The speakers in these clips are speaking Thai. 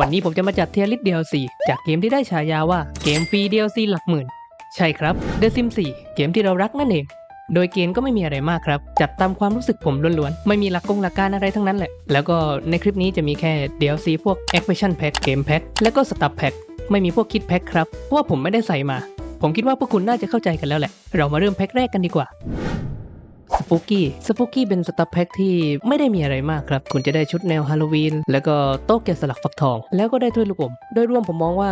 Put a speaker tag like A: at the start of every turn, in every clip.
A: วันนี้ผมจะมาจัดเทียร์ลิสต์ DLC จากเกมที่ได้ฉายาว่าเกมฟรี DLC หลักหมื่น ใช่ครับ The Sims 4 เกมที่เรารักนั่นเอง โดยเกณฑ์ก็ไม่มีอะไรมากครับ จัดตามความรู้สึกผมล้วนๆ ไม่มีหลักกงหลักการอะไรทั้งนั้นแหละ แล้วก็ในคลิปนี้จะมีแค่ DLC พวก Expansion Pack Game Pack แล้วก็ Star Pack ไม่มีพวกคิดแพ็คครับเพราะว่าผมไม่ได้ใส่มา ผมคิดว่าพวกคุณน่าจะเข้าใจกันแล้วแหละ เรามาเริ่มแพ็คแรกกันดีกว่า สปูกี้สปูกี้เป็นสตั๊บแพ็คที่ไม่ได้มีอะไรมากครับ คุณจะได้ชุดแนวฮาโลวีนแล้วก็โต๊ะแกะสลักฟักทอง แล้วก็ได้ถ้วยลูกอมโดยรวมผมมองว่า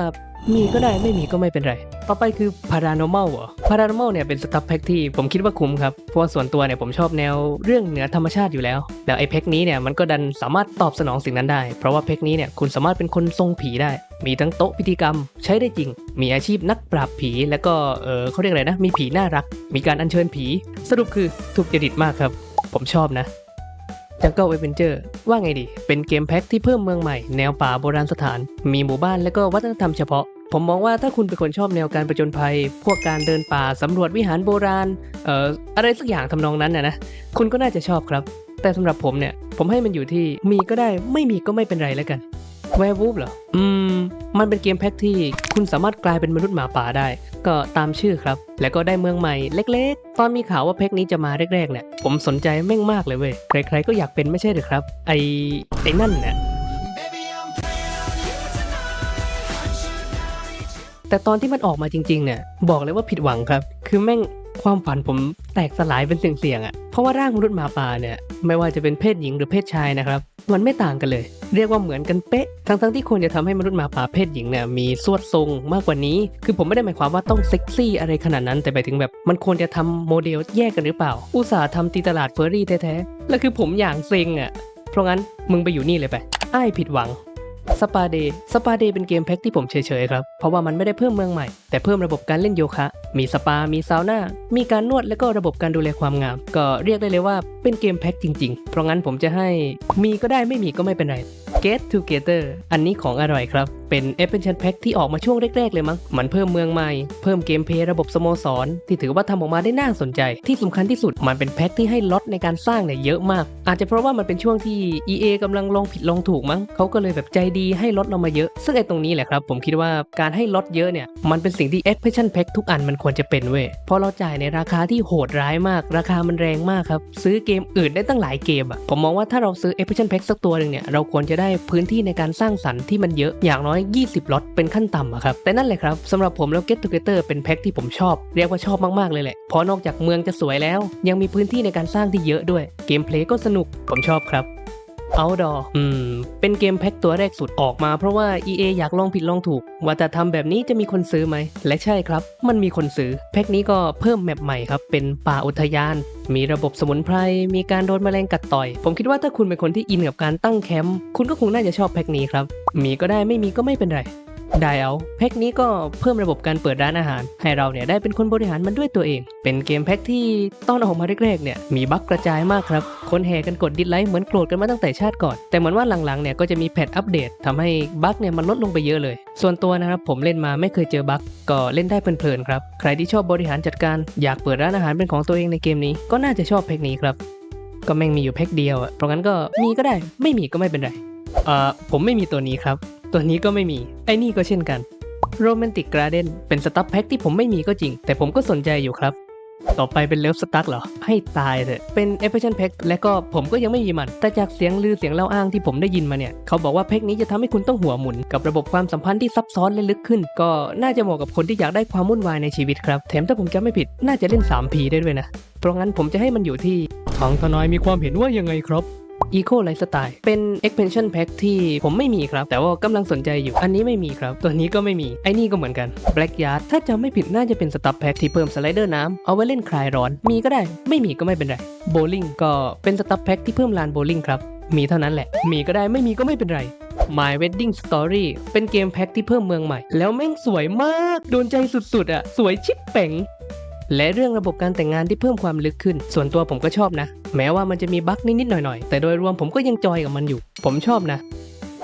A: มีก็ได้ไม่มีก็ไม่เป็นไร ต่อไปคือ Paranormal เหรอ Paranormal เนี่ยเป็นสตั๊บแพ็คที่ผมคิดว่าคุ้มครับ เพราะว่าส่วนตัวเนี่ยผมชอบแนวเรื่องเหนือธรรมชาติอยู่แล้ว แล้วไอ้แพ็คนี้เนี่ยมันก็ดันสามารถตอบสนองสิ่งนั้นได้ เพราะว่าแพ็คนี้เนี่ยคุณสามารถเป็นคนทรงผีได้ มีทั้งโต๊ะพิธีกรรม ใช้ได้จริง มีอาชีพนักปราบผี แล้วก็เออเขาเรียกอะไรนะ มีผีน่ารัก มีการอัญเชิญผี สรุปคือถูกจริตมากครับ ผมชอบนะ Jungle Adventure ว่าไงดี เป็นเกมแพ็คที่เพิ่มเมืองใหม่ แนวป่าโบราณสถาน มีหมู่บ้านและก็วัฒนธรรมเฉพาะ ผมมองว่าถ้าคุณเป็นคนชอบแนวการประจนภัย พวกการเดินป่าสำรวจวิหารโบราณ เอ่อ อะไรสักอย่างทำนองนั้นนะนะ คุณก็น่าจะชอบครับ แต่สำหรับผมเนี่ย ผมให้มันอยู่ที่มีก็ได้ ไม่มีก็ไม่เป็นไรแล้วกัน แวร์วูฟเหรอ อืม มันเป็นเกมแพ็คที่คุณสามารถกลายเป็นมนุษย์หมาป่าได้ ก็ตามชื่อครับ แล้วก็ได้เมืองใหม่เล็กๆ ตอนมีข่าวว่าแพ็คนี้จะมาแรกๆเนี่ย ผมสนใจแม่งมากเลยเว้ย ใครๆก็อยากเป็นไม่ใช่หรือครับ ไอไอ้นั่นเนี่ยแต่ตอนที่มันออกมาจริงๆเนี่ยบอกเลยว่าผิดหวังครับ คือแม่งความฝันผมแตกสลายเป็นเสียงๆอะ่ะ เพราะว่าร่างมนุษย์หมาป่าเนี่ยไม่ว่าจะเป็นเพศหญิงหรือเพศชายนะครับ มันไม่ต่างกันเลย เรียกว่าเหมือนกันเป๊ะ ทั้งๆที่ควรจะทำให้มนุษย์หมาป่าเพศหญิงเนี่ยมีสวดทรงมากกว่านี้ คือผมไม่ได้หมายความว่าต้องเซ็กซี่อะไรขนาดนั้น แต่ไปถึงแบบมันควรจะทำโมเดลแยกกันหรือเปล่า อุตส่าห์ทำตีตลาดเฟอร์รี่แท้ๆ แล้วคือผมอย่างเซ็งอะ เพราะงั้นมึงไปอยู่นี่เลยไป อ้ายผิดหวัง สปาเดย์สปาเดย์เป็นเกมแพ็กที่ผมเฉยๆครับ เพราะว่ามันไม่ได้เพิ่มเมืองใหม่ แต่เพิ่มระบบการเล่นโยคะ มีสปา มีซาวน่า มีการนวดและก็ระบบการดูแลความงาม ก็เรียกได้เลยว่าเป็นเกมแพ็กจริงๆ เพราะงั้นผมจะให้มีก็ได้ไม่มีก็ไม่เป็นไร Get Together อันนี้ของอร่อยครับ เป็น expansion pack ที่ออกมาช่วงแรกๆเลยมั้ง มันเพิ่มเมืองใหม่ เพิ่มเกมเพย์ระบบสโมสร ที่ถือว่าทำออกมาได้น่าสนใจ ที่สำคัญที่สุดมันเป็นแพ็คที่ให้ล็อตในการสร้างเนี่ยเยอะมาก อาจจะเพราะว่ามันเป็นช่วงที่ EA กำลังลองผิดลองถูกมั้งเขาก็เลยแบบใจดีให้ล็อตเรามาเยอะ ซึ่งไอ้ตรงนี้แหละครับผมคิดว่าการให้ล็อตเยอะเนี่ยมันเป็นสิ่งที่ expansion pack ทุกอันมันควรจะเป็นเว้ยเพราะเราจ่ายในราคาที่โหดร้ายมาก ราคามันแรงมากครับซื้อเกมอื่นได้ตั้งหลายเกมอะผมมองว่าถ้าเราซื้อ expansion pack สักตัวหนึ่งเนี่ยเราควรจะได้พื้นที่ในการสร้างสรรค์ที่มันเยอะอย่างน้อย20ล็อตเป็นขั้นต่ำอะครับ แต่นั่นแหละครับสำหรับผมแล้ว Get Together เป็นแพ็คที่ผมชอบ เรียกว่าชอบมากๆเลยแหละ เพราะนอกจากเมืองจะสวยแล้ว ยังมีพื้นที่ในการสร้างที่เยอะด้วย เกมเพลย์ก็สนุก ผมชอบครับ Outdoor อืม เป็นเกมแพ็คตัวแรกสุดออกมาเพราะว่า EA อยากลองผิดลองถูก ว่าจะทำแบบนี้จะมีคนซื้อไหม และใช่ครับ มันมีคนซื้อ แพ็คนี้ก็เพิ่มแมปใหม่ครับ เป็นป่าอุทยาน มีระบบสมุนไพร มีการโดนแมลงกัดต่อย ผมคิดว่าถ้าคุณเป็นคนที่อินกับการตั้งแคมป์ คุณก็คงน่าจะชอบแพ็คนี้ครับ มีก็ได้ไม่มีก็ไม่เป็นไร ได้เอาแพ็คนี้ก็เพิ่มระบบการเปิดร้านอาหาร ให้เราเนี่ยได้เป็นคนบริหารมันด้วยตัวเอง เป็นเกมแพ็คที่ตอนออกมาแรกๆเนี่ยมีบั๊กกระจายมากครับ คนแห่กันกดดิสไลค์เหมือนโกรธกันมาตั้งแต่ชาติก่อน แต่เหมือนว่าหลังๆเนี่ยก็จะมีแพทอัปเดตทำให้บั๊กเนี่ยมันลดลงไปเยอะเลย ส่วนตัวนะครับผมเล่นมาไม่เคยเจอบั๊กก็เล่นได้เพลินๆครับ ใครที่ชอบบริหารจัดการอยากเปิดร้านอาหารเป็นของตัวเองในเกมนี้ ก็น่าจะชอบแพ็คนี้ครับ ก็แม่งมีอยู่แพ็คเดียวอะเพราะงั้นก็มีก็ได้ ไม่มีก็ไม่เป็นไรเอ่อผมไม่มีตัวนี้ครับ ตัวนี้ก็ไม่มี ไอ้นี่ก็เช่นกันโรแมนติกกราเดนเป็นสตั๊บแพ็คที่ผมไม่มีก็จริง แต่ผมก็สนใจอยู่ครับ ต่อไปเป็นเลิฟสตั๊กเหรอ ให้ตายเถอะ เป็นเอฟเฟชั่นแพ็คและก็ผมก็ยังไม่มีมัน แต่จากเสียงลือเสียงเล่าอ้างที่ผมได้ยินมาเนี่ย เขาบอกว่าแพ็คนี้จะทำให้คุณต้องหัวหมุน กับระบบความสัมพันธ์ที่ซับซ้อนและลึกขึ้น ก็น่าจะเหมาะกับคนที่อยากได้ความวุ่นวายในชีวิตครับ แถมถ้าผมจำไม่ผิด น่าจะเล่น 3P ได้ด้วยนะ เพราะงั้นผมจะให้มันอยู่ที่ทางทนายมีความเห็นว่ายังไงครับ Eco Lifestyle เป็น expansion pack ที่ผมไม่มีครับ แต่ว่ากำลังสนใจอยู่ อันนี้ไม่มีครับ ตัวนี้ก็ไม่มี ไอ้นี่ก็เหมือนกัน Black Yard ถ้าจำไม่ผิดน่าจะเป็นสตับแพ็คที่เพิ่มสไลเดอร์น้ำเอาไว้เล่นคลายร้อน มีก็ได้ ไม่มีก็ไม่เป็นไร Bowling ก็เป็นสตับแพ็คที่เพิ่มลานโบลิ่งครับ มีเท่านั้นแหละ มีก็ได้ไม่มีก็ไม่เป็นไร My Wedding Story เป็นเกมแพ็คที่เพิ่มเมืองใหม่ แล้วแม่งสวยมาก โดนใจสุดๆอะ สวยชิบเป๋ง และเรื่องระบบการแต่งงานที่เพิ่มความลึกขึ้น ส่วนตัวผมก็ชอบนะ แม้ว่ามันจะมีบั๊กนิดๆหน่อยๆ แต่โดยรวมผมก็ยังจอยกับมันอยู่ ผมชอบนะ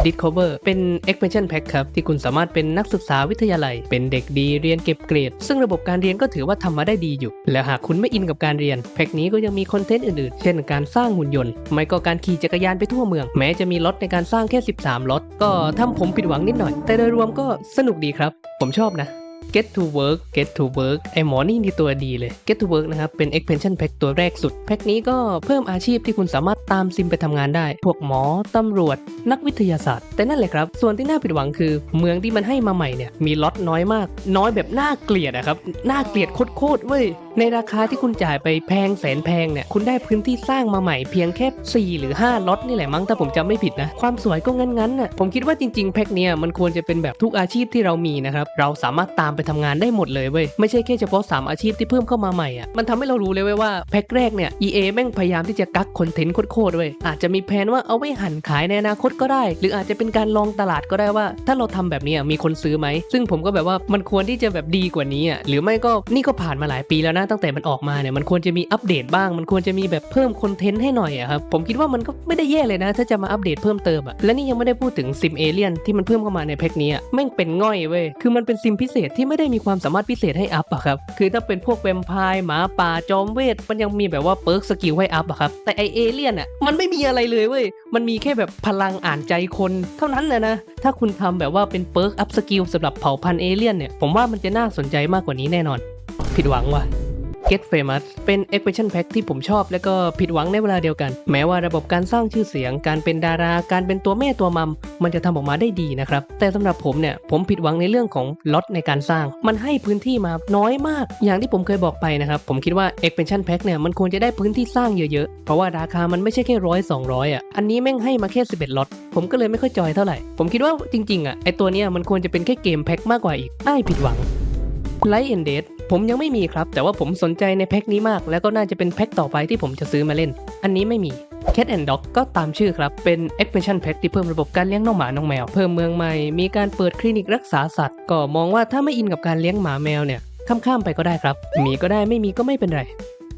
A: Discover เป็น expansion pack ครับ ที่คุณสามารถเป็นนักศึกษาวิทยาลัย เป็นเด็กดีเรียนเก็บเกรด ซึ่งระบบการเรียนก็ถือว่าทำมาได้ดีอยู่ และหากคุณไม่อินกับการเรียน แพ็กนี้ก็ยังมีคอนเทนต์อื่นๆ เช่นการสร้างหุ่นยนต์ ไม่ก็การขี่จักรยานไปทั่วเมือง แม้จะมีรถในการสร้างแค่ 13รถก็ทำผมผิดหวังนิดหน่อย แต่โดยรวมก็สนุกดีครับ ผมชอบนะ Get to work Get to work ไอหมอนี่นี่ตัวดีเลย Get to work นะครับ เป็น expansion pack ตัวแรกสุด แพ็กนี้ก็เพิ่มอาชีพที่คุณสามารถตามซิมไปทำงานได้ พวกหมอ ตำรวจ นักวิทยาศาสตร์ แต่นั่นแหละครับ ส่วนที่น่าผิดหวังคือ เมืองที่มันให้มาใหม่เนี่ย มีล็อตน้อยมาก น้อยแบบน่าเกลียดอะครับ น่าเกลียดโคตรๆเว้ย ในราคาที่คุณจ่ายไปแพงแสนแพงเนี่ย คุณได้พื้นที่สร้างมาใหม่เพียงแค่4หรือ5ล็อตนี่แหละมั้งถ้าผมจำไม่ผิดนะ ความสวยก็งั้นๆน่ะ ผมคิดว่าจริงๆแพ็กเนี่ยมันควรจะเป็นแบบทุกอาชีพที่เรามีนะครับ เราสามารถตามไปทำงานได้หมดเลยเว้ยไม่ใช่แค่เฉพาะ 3 อาชีพที่เพิ่มเข้ามาใหม่อะมันทำให้เรารู้เลยเว้ยว่าแพ็กแรกเนี่ย EA แม่งพยายามที่จะกักคอนเทนต์โคตรๆเว้ยอาจจะมีแผนว่าเอาไว้หั่นขายในอนาคตก็ได้ หรืออาจจะเป็นการลองตลาดก็ได้ว่า ถ้าเราทำแบบนี้อะมีคนซื้อไหมซึ่งผมก็แบบว่ามันควรที่จะแบบดีกว่านี้อะหรือไม่ก็นี่ก็ผ่านมาหลายปีแล้วนะตั้งแต่มันออกมาเนี่ยมันควรจะมีอัปเดตบ้าง มันควรจะมีแบบเพิ่มคอนเทนต์ให้หน่อยอะครับผมคิดว่ามันก็ไม่ได้แย่เลยนะ ถ้าจะมาอัปเดตเพิ่มเติมอะและนี่ยังไม่ได้พูดถึงซิมเอเลียนที่มันเพิ่มเข้ามาในแพ็กนี้อะแม่งเป็นง่อยเว้ยคือมันเป็นซิมพิเศษที่ไม่ได้มีความสามารถพิเศษให้อัพอะครับคือถ้าเป็นพวกแวมไพร์หมาป่าจอมเวทมันยังมีแบบว่าเปิร์กสกิลให้อัพอะครับแต่ไอเอเลี่ยนอะมันไม่มีอะไรเลยเว้ยมันมีแค่แบบพลังอ่านใจคนเท่านั้นนะนะถ้าคุณทำแบบว่าเป็นเปิร์กอัพสกิลสำหรับเผ่าพันธุ์เอเลี่ยนเนี่ยผมว่ามันจะน่าสนใจมากกว่านี้แน่นอน ผิดหวังว่ะ Get Famous เป็น expansion pack ที่ผมชอบและก็ผิดหวังในเวลาเดียวกัน แม้ว่าระบบการสร้างชื่อเสียง การเป็นดารา การเป็นตัวแม่ตัวมัม มันจะทำออกมาได้ดีนะครับ แต่สำหรับผมเนี่ย ผมผิดหวังในเรื่องของล็อตในการสร้าง มันให้พื้นที่มาน้อยมาก อย่างที่ผมเคยบอกไปนะครับ ผมคิดว่า expansion pack เนี่ย มันควรจะได้พื้นที่สร้างเยอะๆ เพราะว่าราคามันไม่ใช่แค่ร้อยสองร้อยอะ อันนี้แม่งให้มาแค่ 11ล็อต ผมก็เลยไม่ค่อยจอยเท่าไหร่ ผมคิดว่าจริงๆอะไอตัวเนี้ยมันควรจะเป็นแค่เกมแพ็คมากกว่าอีกอ้าผิดหวังไลท์เอนเดด ผมยังไม่มีครับ แต่ว่าผมสนใจในแพ็คนี้มาก แล้วก็น่าจะเป็นแพ็คต่อไปที่ผมจะซื้อมาเล่น อันนี้ไม่มี Cat and Dog ก็ตามชื่อครับ เป็น expansion pack ที่เพิ่มระบบการเลี้ยงน้องหมาน้องแมว เพิ่มเมืองใหม่ มีการเปิดคลินิกรักษาสัตว์ ก็มองว่าถ้าไม่อินกับการเลี้ยงหมาแมวเนี่ย ข้ามๆไปก็ได้ครับ มีก็ได้ไม่มีก็ไม่เป็นไร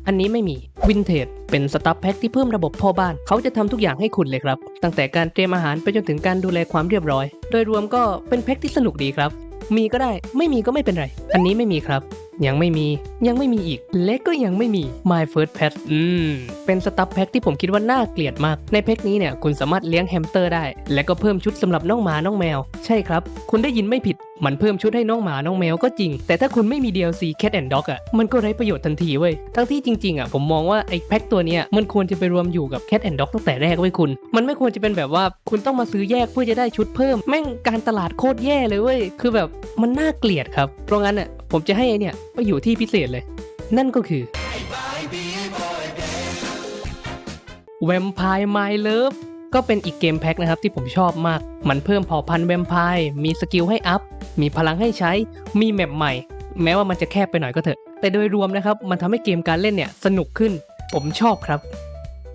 A: อันนี้ไม่มีวินเทจเป็นสตัฟแพ็คที่เพิ่มระบบพ่อบ้าน เขาจะทำทุกอย่างให้คุณเลยครับ ตั้งแต่การเตรียมอาหารไปจนถึงการดูแลความเรียบร้อย โดยรวมก็เป็นแพ็คที่สนุกดีครับ มีก็ได้ไม่มีก็ไม่เป็นไร อันนี้ไม่มีครับ ยังไม่มี ยังไม่มีอีกและก็ยังไม่มี My First Pet อืม เป็นสตัฟแพ็คที่ผมคิดว่าน่าเกลียดมาก ในแพ็คนี้เนี่ยคุณสามารถเลี้ยงแฮมสเตอร์ได้ และก็เพิ่มชุดสำหรับน้องหมาน้องแมว ใช่ครับ คุณได้ยินไม่ผิด มันเพิ่มชุดให้น้องหมาน้องแมวก็จริง แต่ถ้าคุณไม่มี DLC Cat and Dog อะมันก็ไร้ประโยชน์ทันทีเว้ย ทั้งที่จริงๆอะผมมองว่าไอ้แพ็คตัวเนี้ยมันควรจะไปรวมอยู่กับ Cat and Dog ตั้งแต่แรกเว้ยคุณ มันไม่ควรจะเป็นแบบว่าคุณต้องมาซื้อแยกเพื่อจะได้ชุดเพิ่ม แม่งการตลาดโคตรแย่เลยเว้ย คือแบบมันน่าเกลียดครับ เพราะงั้นอะผมจะให้ไอเนี่ยไปอยู่ที่พิเศษเลย นั่นก็คือแวมไพร์ My Love ก็เป็นอีกเกมแพ็คนะครับที่ผมชอบมาก มันเพิ่มเผ่าพันธุ์แวมไพร์ มีสกิลให้อัพ มีพลังให้ใช้ มีแมปใหม่ แม้ว่ามันจะแคบไปหน่อยก็เถอะ แต่โดยรวมนะครับ มันทำให้เกมการเล่นเนี่ยสนุกขึ้น ผมชอบครับ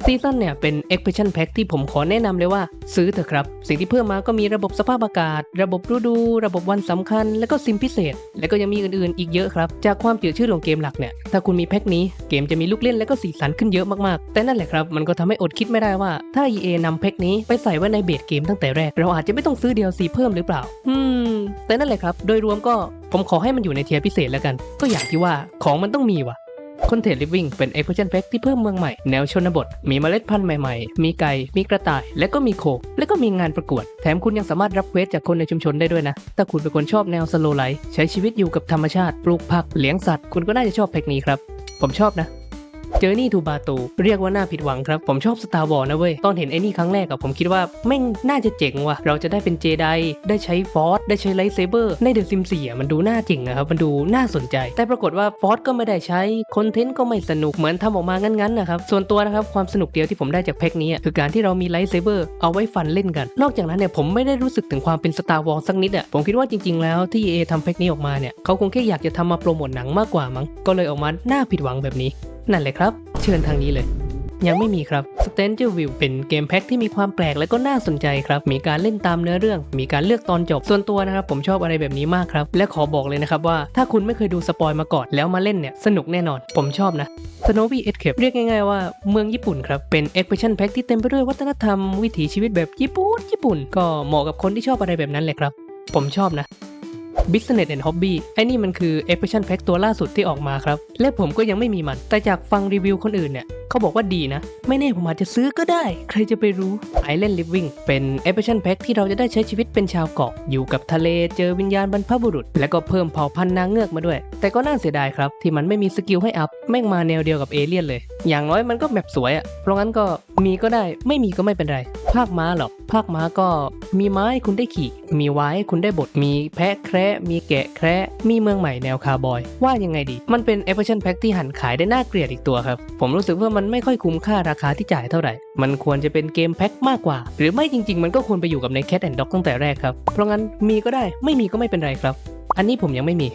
A: ซีซั่นเนี่ยเป็น expansion pack ที่ผมขอแนะนำเลยว่า ซื้อเถอะครับ สิ่งที่เพิ่มมาก็มีระบบสภาพอากาศ ระบบฤดู ระบบวันสำคัญ และก็ซิมพิเศษ และก็ยังมีอื่นๆ อีกเยอะครับ จากความจืดชืดของเกมหลักเนี่ย ถ้าคุณมีแพ็คนี้เกมจะมีลูกเล่นและก็สีสันขึ้นเยอะมากๆ แต่นั่นแหละครับ มันก็ทำให้อดคิดไม่ได้ว่าถ้า EA นำแพ็คนี้ไปใส่ไว้ในเบสเกมตั้งแต่แรก เราอาจจะไม่ต้องซื้อ DLC เพิ่มหรือเปล่า อืม แต่นั่นแหละครับ โดยรวมก็ผมขอให้มันอยู่ในเทียร์พิเศษแล้วกัน ก็อย่างที่ว่าของมันต้องมีว่ะ คอนเทนต์ลิฟวิ่งเป็น expansion pack ที่เพิ่มเมืองใหม่ แนวชนบท มีเมล็ดพันธุ์ใหม่ๆ มีไก่ มีกระต่าย และก็มีโค และก็มีงานประกวด แถมคุณยังสามารถรับเควสจากคนในชุมชนได้ด้วยนะ ถ้าคุณเป็นคนชอบแนวสโลไลท์ใช้ชีวิตอยู่กับธรรมชาติ ปลูกผัก เลี้ยงสัตว์ คุณก็น่าจะชอบแพ็กนี้ครับ ผมชอบนะ เจอร์นี่ทูบาตูเรียกว่าน่าผิดหวังครับ ผมชอบสตาร์วอลนะเว้ย ตอนเห็นไอ้นี่ครั้งแรกอะผมคิดว่าแม่งน่าจะเจ๋งว่ะ เราจะได้เป็นเจไดได้ใช้ฟอร์สได้ใช้ไลท์เซเบอร์ในเดอะซิมสี่อะมันดูน่าเจ๋งนะครับ มันดูน่าสนใจ แต่ปรากฏว่าฟอร์สก็ไม่ได้ใช้คอนเทนต์ก็ไม่สนุกเหมือนทำออกมางั้นๆนะครับส่วนตัวนะครับความสนุกเดียวที่ผมได้จากแพ็กนี้คือการที่เรามีไลท์เซเบอร์เอาไว้ฟันเล่นกัน นอกจากนั้นเนี่ยผมไม่ได้รู้สึกถึงความเป็นสตาร์วอลสักนิดอะผมคิดว่าจริง ๆ แล้วที่ EA ทำแพ็กนี้ออกมาเนี่ยเขาคงแค่อยากจะทำมาโปรโมทหนังมากกว่ามั้งก็เลยออกมาน่าผิดหวังแบบนี้ นั่นแหละครับ เชิญทางนี้เลย ยังไม่มีครับ s t a n g e r View เป็นเกมแพ็กที่มีความแปลกและก็น่าสนใจครับ มีการเล่นตามเนื้อเรื่อง มีการเลือกตอนจบ ส่วนตัวนะครับ ผมชอบอะไรแบบนี้มากครับ และขอบอกเลยนะครับว่าถ้าคุณไม่เคยดูสปอยมาก่อนแล้วมาเล่นเนี่ย สนุกแน่นอน ผมชอบนะ Snowy Escape เรียกง่ายๆว่าเมืองญี่ปุ่นครับ เป็น expansion pack ที่เต็มไปด้วยวัฒนธรรมวิถีชีวิตแบบญี่ปุ่นญี่ปุ่น ก็เหมาะกับคนที่ชอบอะไรแบบนั้นเลยครับ ผมชอบนะ Business and Hobby ไอ้นี่มันคือ expansion pack ตัวล่าสุดที่ออกมาครับ และผมก็ยังไม่มีมัน แต่จากฟังรีวิวคนอื่นเนี่ยเขาบอกว่าดีนะ ไม่แน่ผมอาจจะซื้อก็ได้ ใครจะไปรู้ Island Living เป็น expansion pack ที่เราจะได้ใช้ชีวิตเป็นชาวเกาะ อยู่กับทะเลเจอวิญญาณบรรพบุรุษ แล้วก็เพิ่มเผ่าพันธุ์นางเงือกมาด้วย แต่ก็น่าเสียดายครับ ที่มันไม่มีสกิลให้อัพแม่งมาแนวเดียวกับเอเลี่ยนเลย อย่างน้อยมันก็แบบสวยอะเพราะงั้นก็มีก็ได้ไม่มีก็ไม่เป็นไร ภาคม้าหรอก ภาคม้าก็มีม้าให้คุณได้ขี่ มีไว้ให้คุณได้บดมีแพะแคระมีแกะแคระมีเมืองใหม่แนวคาร์บอย ว่ายังไงดี มันเป็น e อ p a t i o n Pack ที่หันขายได้น่าเกลียดอีกตัวครับ ผมรู้สึกว่ามันไม่ค่อยคุ้มค่าราคาที่จ่ายเท่าไหร่ มันควรจะเป็นเกมแพ็คมากกว่า หรือไม่จริง ๆ มันก็ควรไปอยู่กับใน Cat and Dog ตั้งแต่แรกครับ เพราะงั้นมีก็ได้ไม่มีก็ไม่เป็นไรครับ อันนี้ผมยังไม่มี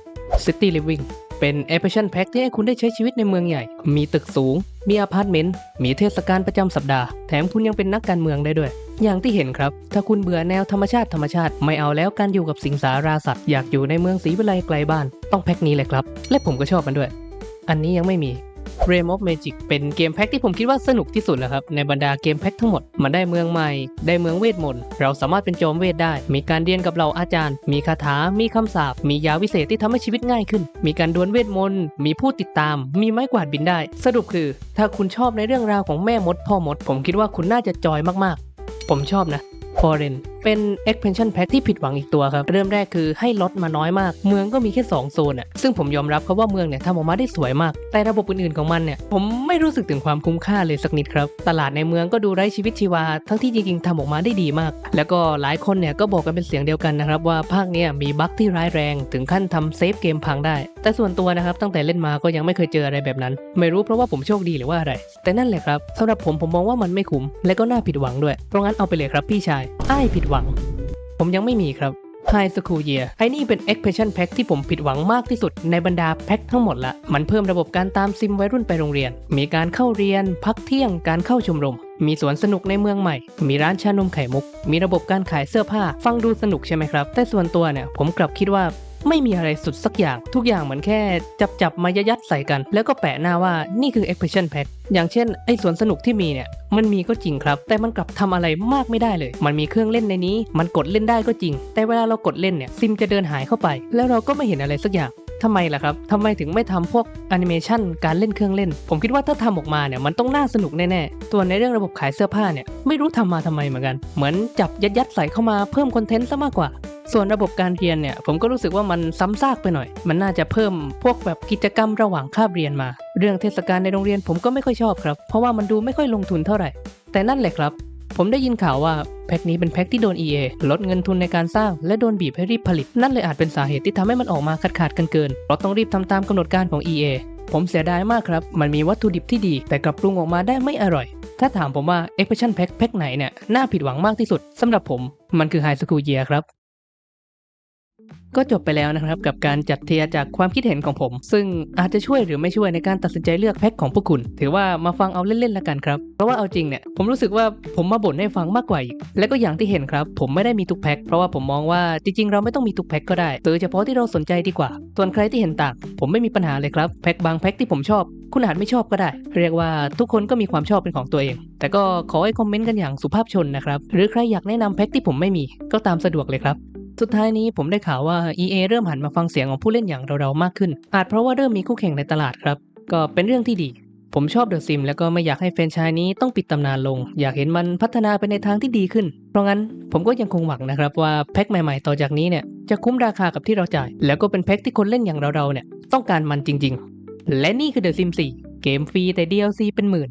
A: City Living เป็นแอ p a t i o n Pack ที่ให้คุณได้ใช้ชีวิตในเมืองใหญ่ มีตึกสูง มีอพาร์ตเมนต์ มีเทศกาลประจำสัปดาห์ แถมคุณยังเป็นนักการเมืองได้ด้วย อย่างที่เห็นครับ ถ้าคุณเบื่อแนวธรรมชาติธรรมชาติ ไม่เอาแล้วการอยู่กับสิงสาราสัตว์ อยากอยู่ในเมืองสีวิไลไกลบ้าน ต้องแพ็คนี้เลยครับ และผมก็ชอบมันด้วย อันนี้ยังไม่มี r a l m of Magic เป็นเกมแพ็กที่ผมคิดว่าสนุกที่สุดแล้วครับ ในบรรดาเกมแพ็กทั้งหมด มันได้เมืองใหม่ ได้เมืองเวทมนต์ เราสามารถเป็นโจอมเวทได้ มีการเรียนกับเราอาจารย์ มีคาถา มีคำสาปมียาวิเศษที่ทำให้ชีวิตง่ายขึ้น มีการดวลเวทมนต์ มีผู้ติดตาม มีไม้กวาดบินได้ สรุปคือ ถ้าคุณชอบในเรื่องราวของแม่มดพ่อมด ผมคิดว่าคุณน่าจะจอยมากๆ ผมชอบนะ Foreign เเป็น expansion pack ที่ผิดหวังอีกตัวครับ เริ่มแรกคือให้ลดมาน้อยมาก เมืองก็มีแค่ 2 โซนอะซึ่งผมยอมรับครับว่าเมืองเนี่ยทำออกมาได้สวยมาก แต่ระบบอื่นๆของมันเนี่ยผมไม่รู้สึกถึงความคุ้มค่าเลยสักนิดครับ ตลาดในเมืองก็ดูไร้ชีวิตชีวา ทั้งที่จริงๆทำออกมาได้ดีมาก แล้วก็หลายคนเนี่ยก็บอกกันเป็นเสียงเดียวกันนะครับว่าภาคเนี้ยมีบั๊กที่ร้ายแรงถึงขั้นทำเซฟเกมพังได้ แต่ส่วนตัวนะครับตั้งแต่เล่นมาก็ยังไม่เคยเจออะไรแบบนั้น ไม่รู้เพราะว่าผมโชคดีหรือว่าอะไร แต่นั่นแหละครับสำหรับผมผมมองว่ามันไม่คุ้มและก็น่าผิดหวังด้วยเพราะงั้นเอาไปเลยครับพี่ชายอ้ายผิดหวังผมยังไม่มีครับ High School Year ไอ้นี่เป็น expansion pack ที่ผมผิดหวังมากที่สุดในบรรดาแพ็คทั้งหมดละ มันเพิ่มระบบการตามซิมวัยรุ่นไปโรงเรียน มีการเข้าเรียน พักเที่ยง การเข้าชมรม มีสวนสนุกในเมืองใหม่ มีร้านชานมไข่มุก มีระบบการขายเสื้อผ้า ฟังดูสนุกใช่ไหมครับ แต่ส่วนตัวเนี่ยผมกลับคิดว่า ไม่มีอะไรสุดสักอย่าง ทุกอย่างเหมือนแค่จับจับมายัดใส่กัน แล้วก็แปะหน้าว่านี่คือ expansion pack อย่างเช่น ไอ้สวนสนุกที่มีเนี่ย มันมีก็จริงครับ แต่มันกลับทำอะไรมากไม่ได้เลย มันมีเครื่องเล่นในนี้ มันกดเล่นได้ก็จริง แต่เวลาเรากดเล่นเนี่ยซิมจะเดินหายเข้าไป แล้วเราก็ไม่เห็นอะไรสักอย่างทำไมล่ะครับ ทำไมถึงไม่ทำพวกแอนิเมชันการเล่นเครื่องเล่น ผมคิดว่าถ้าทำออกมาเนี่ยมันต้องน่าสนุกแน่ๆ ตัวในเรื่องระบบขายเสื้อผ้าเนี่ยไม่รู้ทำมาทำไมเหมือนกัน เหมือนจับยัดยัดใส่เข้ามาเพิ่มคอนเทนต์ซะมากกว่า ส่วนระบบการเรียนเนี่ยผมก็รู้สึกว่ามันซ้ำซากไปหน่อย มันน่าจะเพิ่มพวกแบบกิจกรรมระหว่างคาบเรียนมา เรื่องเทศกาลในโรงเรียนผมก็ไม่ค่อยชอบครับ เพราะว่ามันดูไม่ค่อยลงทุนเท่าไหร่ แต่นั่นแหละครับ ผมได้ยินข่าวว่าแพ็คนี้เป็นแพ็คที่โดน EA ลดเงินทุนในการสร้างและโดนบีบให้รีบผลิต นั่นเลยอาจเป็นสาเหตุที่ทำให้มันออกมาขาดขาดๆกันเกินเพราะต้องรีบทำตามกำหนดการของ EA ผมเสียดายมากครับ มันมีวัตถุดิบที่ดี แต่กลับปรุงออกมาได้ไม่อร่อย ถ้าถามผมว่า Expansion Pack แพ็คไหนเนี่ย น่าผิดหวังมากที่สุด สำหรับผม มันคือ High School Year ครับ ก็จบไปแล้วนะครับกับการจัดเทียจากความคิดเห็นของผม ซึ่งอาจจะช่วยหรือไม่ช่วยในการตัดสินใจเลือกแพ็คของพวกคุณ ถือว่ามาฟังเอาเล่นๆแล้วกันครับ เพราะว่าเอาจริงเนี่ยผมรู้สึกว่าผมมาบ่นให้ฟังมากกว่าอีก และก็อย่างที่เห็นครับ ผมไม่ได้มีทุกแพ็คเพราะว่าผมมองว่าจริงๆ เราไม่ต้องมีทุกแพ็คก็ได้โดยเฉพาะที่เราสนใจดีกว่า ส่วนใครที่เห็นต่างผมไม่มีปัญหาเลยครับแพ็คบางแพ็คที่ผมชอบ คุณอาจไม่ชอบก็ได้ เรียกว่าทุกคนก็มีความชอบเป็นของตัวเอง แต่ก็ขอให้คอมเมนต์กันอย่างสุภาพชนนะครับหรือใครอยากแนะนำแพ็คที่ผมไม่มีก็ตามสะดวกเลยครับ สุดท้ายนี้ผมได้ข่าวว่า EA เริ่มหันมาฟังเสียงของผู้เล่นอย่างเราๆมากขึ้น อาจเพราะว่าเริ่มมีคู่แข่งในตลาดครับ ก็เป็นเรื่องที่ดี ผมชอบเดอะซิมแล้วก็ไม่อยากให้แฟรนไชายนี้ต้องปิดตำนานลง อยากเห็นมันพัฒนาไปในทางที่ดีขึ้น เพราะงั้นผมก็ยังคงหวังนะครับว่าแพ็คใหม่ๆ ต่อจากนี้เนี่ยจะคุ้มราคากับที่เราจ่าย แล้วก็เป็นแพ็คที่คนเล่นอย่างเราๆเนี่ยต้องการมันจริง ๆ และนี่คือ The Sims 4เกมฟรีแต่ DLC เป็นหมื่น